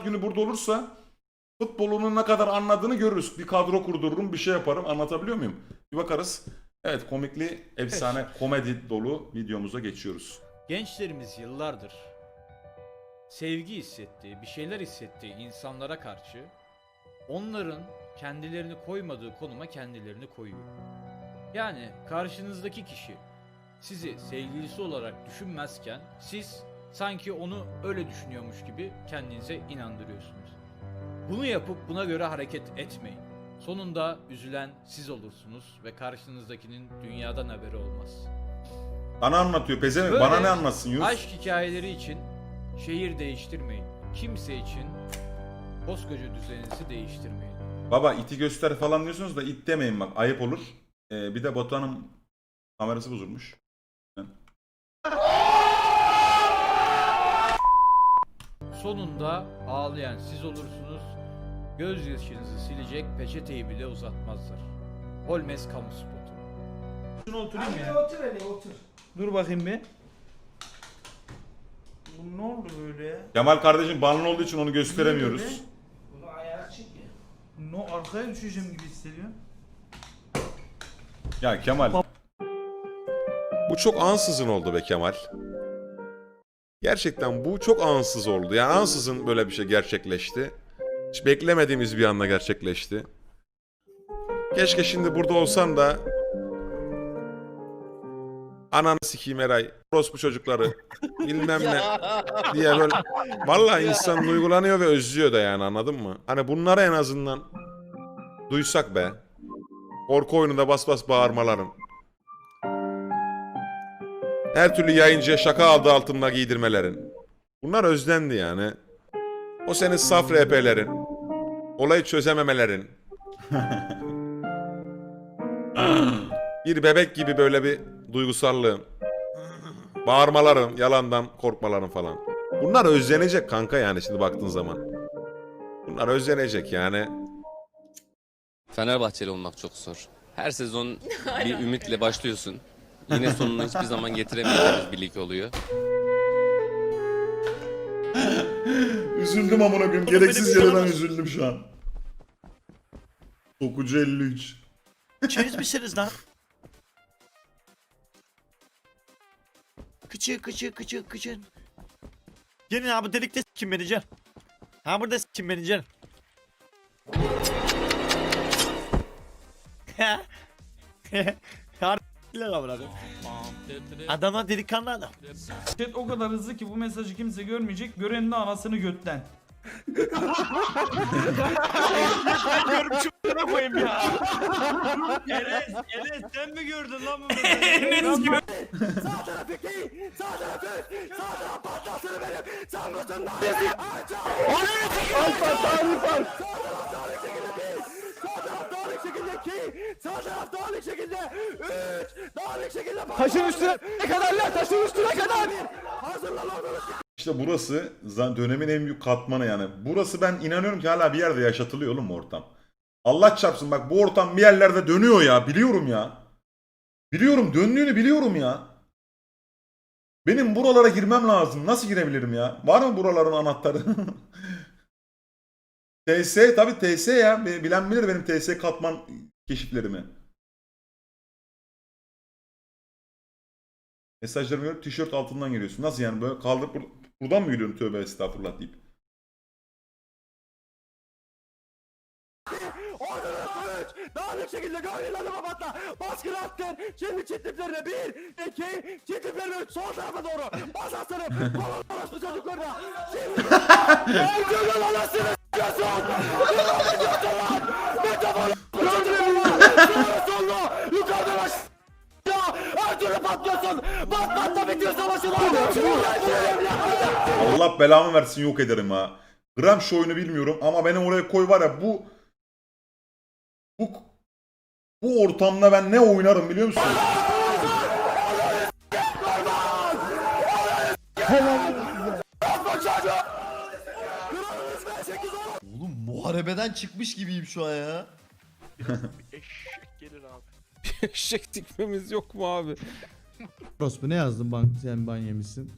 günü burada olursa futbolunu ne kadar anladığını görürüz. Bir kadro kurdururum, bir şey yaparım. Anlatabiliyor muyum? Bir bakarız. Evet komikli, efsane, komedi dolu videomuza geçiyoruz. Gençlerimiz yıllardır sevgi hissettiği, bir şeyler hissettiği insanlara karşı onların kendilerini koymadığı konuma kendilerini koyuyor. Yani karşınızdaki kişi sizi sevgilisi olarak düşünmezken siz sanki onu öyle düşünüyormuş gibi kendinize inandırıyorsunuz. Bunu yapıp buna göre hareket etmeyin. Sonunda üzülen siz olursunuz ve karşınızdakinin dünyadan haberi olmaz. Bana anlatıyor pezevenk. Böyle Bana ne anlatsın Yunus? Aşk hikayeleri için şehir değiştirmeyin. Kimse için koskoca düzeninizi değiştirmeyin. Baba iti göster falan diyorsunuz da it demeyin bak ayıp olur. Ee, bir de Batuhan'ın kamerası bozulmuş. Sonunda ağlayan siz olursunuz. Gözyaşınızı silecek peçeteyi bile uzatmazlar. Holmes kamu spotu. Şuna oturayım Hadi ya. otur hele otur. Dur bakayım bir. Bu ne oldu böyle ya? Kemal kardeşim banlı olduğu için onu gösteremiyoruz. Bunu ayağa çek ya. No arkaya düşeceğim gibi hissediyorum. Ya Kemal Bu çok ansızın oldu be Kemal. Gerçekten bu çok ansız oldu. Yani ansızın böyle bir şey gerçekleşti. Hiç beklemediğimiz bir anda gerçekleşti. Keşke şimdi burada olsan da ananı sikeyim Eray, orospu çocukları bilmem ne diye böyle vallahi insan duygulanıyor ve özlüyor da yani anladın mı? Hani bunları en azından duysak be. Korku oyununda bas bas bağırmaların. Her türlü yayıncıya şaka adı altında giydirmelerin. Bunlar özlendi yani. O senin saf RP'lerin. Olayı çözememelerin. bir bebek gibi böyle bir duygusallığın. Bağırmaların, yalandan korkmaların falan. Bunlar özlenecek kanka yani şimdi baktığın zaman. Bunlar özlenecek yani. Fenerbahçeli olmak çok zor. Her sezon bir ümitle başlıyorsun. Yine sonunu hiçbir zaman getiremeyeceğimiz bir lig oluyor. üzüldüm amına koyayım. Gereksiz yere ben üzüldüm şu an. Dokucu 53. Çeyiz misiniz lan? Kıçı kıçı kıçı kıçı. Gelin abi delikte kim beni gel. Ha burada kim beni gel. Amına koyayım. Adama delikanlı adam. Chat o kadar hızlı ki bu mesajı kimse görmeyecek. Gören de anasını götten. koyayım ya. Enes, Enes sen mi gördün lan bu mesajı? Enes Sağ taraf iki, sağ taraf üç, sağ taraf patlasını verip sen mısın lan? Alfa tarif. Sağ taraf 2, sağ taraf dağınık şekilde, 3, dağınık şekilde. Taşın üstüne ne kadar lan taşın üstüne kadar. Hazırlan orada. İşte burası dönemin en büyük katmanı yani. Burası ben inanıyorum ki hala bir yerde yaşatılıyor oğlum ortam. Allah çarpsın bak bu ortam bir yerlerde dönüyor ya biliyorum ya. Biliyorum döndüğünü biliyorum ya. Benim buralara girmem lazım. Nasıl girebilirim ya? Var mı buraların anahtarı? TS tabii TS ya. Bilen bilir benim TS katman keşiflerimi. Mesajlarımı görüp tişört altından giriyorsun. Nasıl yani böyle kaldırıp bur- buradan mı giriyorum tövbe estağfurullah deyip. Dağınık şekilde gönüllerime patla. Baskını attın. Şimdi çiftliklerine bir, iki, çiftliklerine üç. Sol tarafa doğru. Bas aslanım. Kolon orospu çocuklarına. Şimdi. Öldürün anasını Allah belamı versin yok ederim ha. Gram şu oyunu bilmiyorum ama beni oraya koy var ya bu bu bu ortamda ben ne oynarım biliyor musun? Oğlum muharebeden çıkmış gibiyim şu an ya. Eşek dikmemiz yok mu abi? Rospu ne yazdın ban sen ban yemişsin?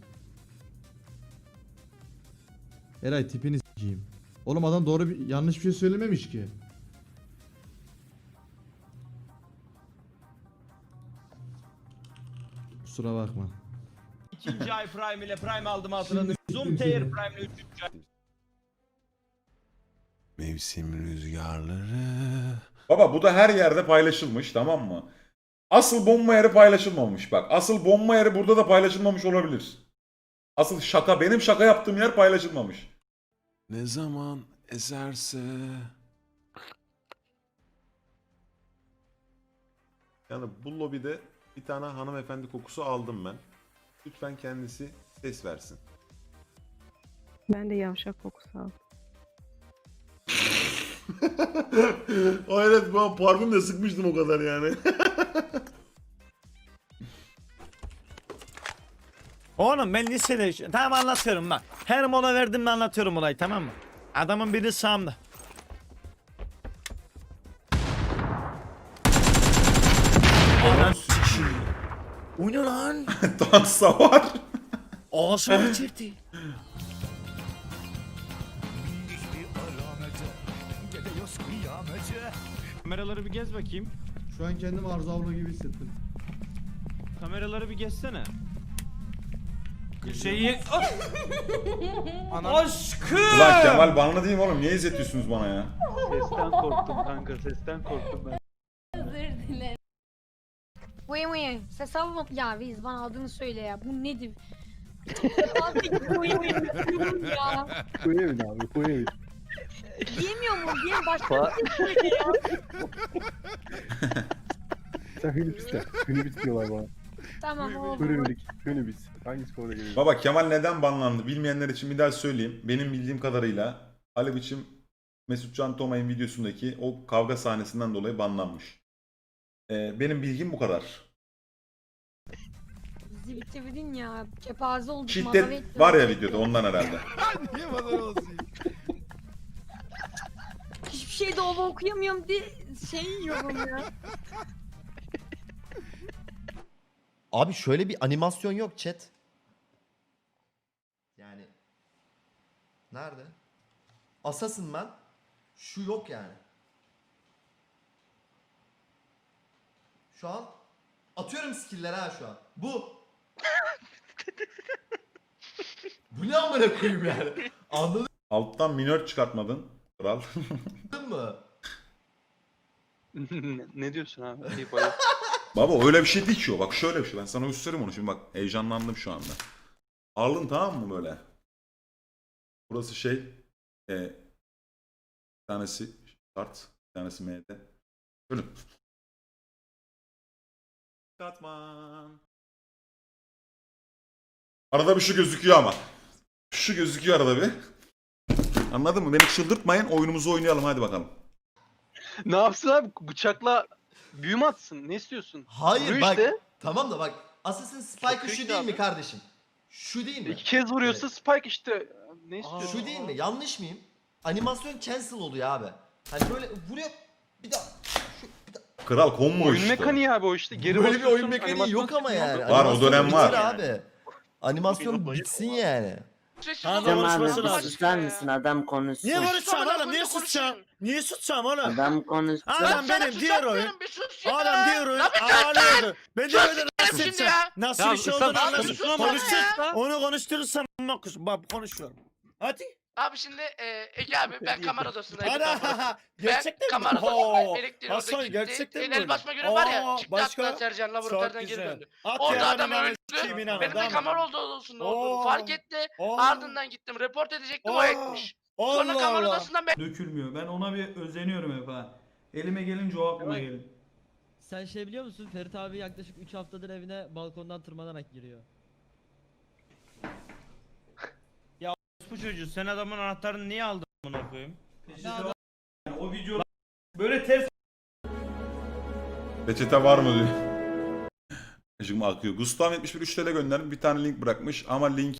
Eray tipini s- Cim. Oğlum adam doğru bir yanlış bir şey söylememiş ki. Kusura bakma. İkinci ay Prime ile Prime aldım hatırladım. Zoom Tear Prime ile üçüncü ay. Mevsim rüzgarları. Baba bu da her yerde paylaşılmış tamam mı? Asıl bomba yeri paylaşılmamış bak. Asıl bomba yeri burada da paylaşılmamış olabilir. Asıl şaka benim şaka yaptığım yer paylaşılmamış. Ne zaman eserse. Yani bu lobide bir tane hanımefendi kokusu aldım ben. Lütfen kendisi ses versin. Ben de yavşak kokusu aldım. Hayret ben parfüm de sıkmıştım o kadar yani. Oğlum ben lisede tamam anlatıyorum bak. Her mola verdim mi anlatıyorum olayı tamam mı? Adamın biri sağımda. O ne lan? Tank savar. Ağzıma bitirdi. Kameraları bir gez bakayım. Şu an kendimi Arzu abla gibi hissettim. Kameraları bir gezsene. Şeyi... Aşkım! Ulan Kemal bana diyeyim oğlum niye izletiyorsunuz bana ya? Sesten korktum kanka sesten korktum ben. Özür dilerim. Vay vay ses alma. Ya Viz bana adını söyle ya. Bu nedir? Abi vay vay diyorum ya. Koyayım abi koyayım. Diyemiyor mu? Diyem başka bir şey söyle ya. Sen Hünibis de. Hünibis diyorlar bana. Tamam oldu. Hünibis. Hünibis. Hangisi konuda geliyor? Baba Kemal neden banlandı bilmeyenler için bir daha söyleyeyim. Benim bildiğim kadarıyla Ali biçim Mesut Can Tomay'ın videosundaki o kavga sahnesinden dolayı banlanmış. Ee, benim bilgim bu kadar. Bizi bitirdin ya. Kepaze olduk. Şiddet var ya videoda ondan herhalde. Niye bana olsun? Hiçbir şey doğru okuyamıyorum diye şey yiyorum ya. Abi şöyle bir animasyon yok chat. Yani nerede? Assassin ben. Şu yok yani. Şu an atıyorum skill'leri ha şu an. Bu. Bu ne amına koyayım yani? Anladın Alttan minör çıkartmadın. Kral. mı? ne diyorsun abi? İyi. Baba öyle bir şey değil ki o. Bak şöyle bir şey. Ben sana göstereyim onu şimdi bak. Heyecanlandım şu anda. Alın tamam mı böyle? Burası şey. E, bir tanesi start. Bir tanesi M'de. Böyle. Katman. Arada bir şu gözüküyor ama. Şu gözüküyor arada bir. Anladın mı? Beni çıldırtmayın. Oyunumuzu oynayalım hadi bakalım. ne yapsın abi? Bıçakla büyü mü atsın? Ne istiyorsun? Hayır Vuruyor bak. işte. Tamam da bak. Assassin Spike'ı Sokuyor şu değil mi abi. kardeşim? Şu değil mi? İki kez vuruyorsa Spike işte. Ne istiyorsun? Şu değil mi? Yanlış mıyım? Animasyon cancel oluyor abi. Hani böyle vuruyor bir daha. Şu, bir daha. Kral combo Oyun işte. mekaniği abi o işte. Geri böyle bir oyun mekaniği animasyon yok ama yani. Var, o Animasyon dönem bitir var. abi. Animasyon bitsin yani. Kaan konuşması lazım. misin adam konuşsun. Niye konuşacağım oğlum? Niye susacağım? Niye susacağım oğlum? Adam konuşsun. Adam benim diğer oyun. Adam diğer oyun ağlıyordu. Ben de öyle nasıl şimdi Nasıl bir şey olduğunu anlasın. Konuşsun. Onu konuşturursam kus. Bak konuşuyorum. Hadi. Abi şimdi e, Ege abi ben kamera odasındaydım. Ana. Gerçekten mi? kamera Oo. odasındayım. Elektriğin Hasan orada gerçekten mi? El, el basma görevi var ya. Çıktı başka? hatta Sercan Çok laboratuvardan geri güzel. döndü. At Orada adam ben öldü. Benim de kamera odasında Oo. olduğumu fark etti. Oo. Ardından gittim report edecektim o Oo. etmiş. Sonra Allah kamera Allah. odasından ben Dökülmüyor. Ben ona bir özeniyorum hep ha. Elime gelince o aklıma gelir. Sen şey biliyor musun? Ferit abi yaklaşık 3 haftadır evine balkondan tırmanarak giriyor. Bu çocuğu sen adamın anahtarını niye aldın bunu koyayım? Yani o video böyle ters Reçete var mı diyor. Şimdi akıyor. Gustav 71 3 TL göndermiş. Bir tane link bırakmış ama link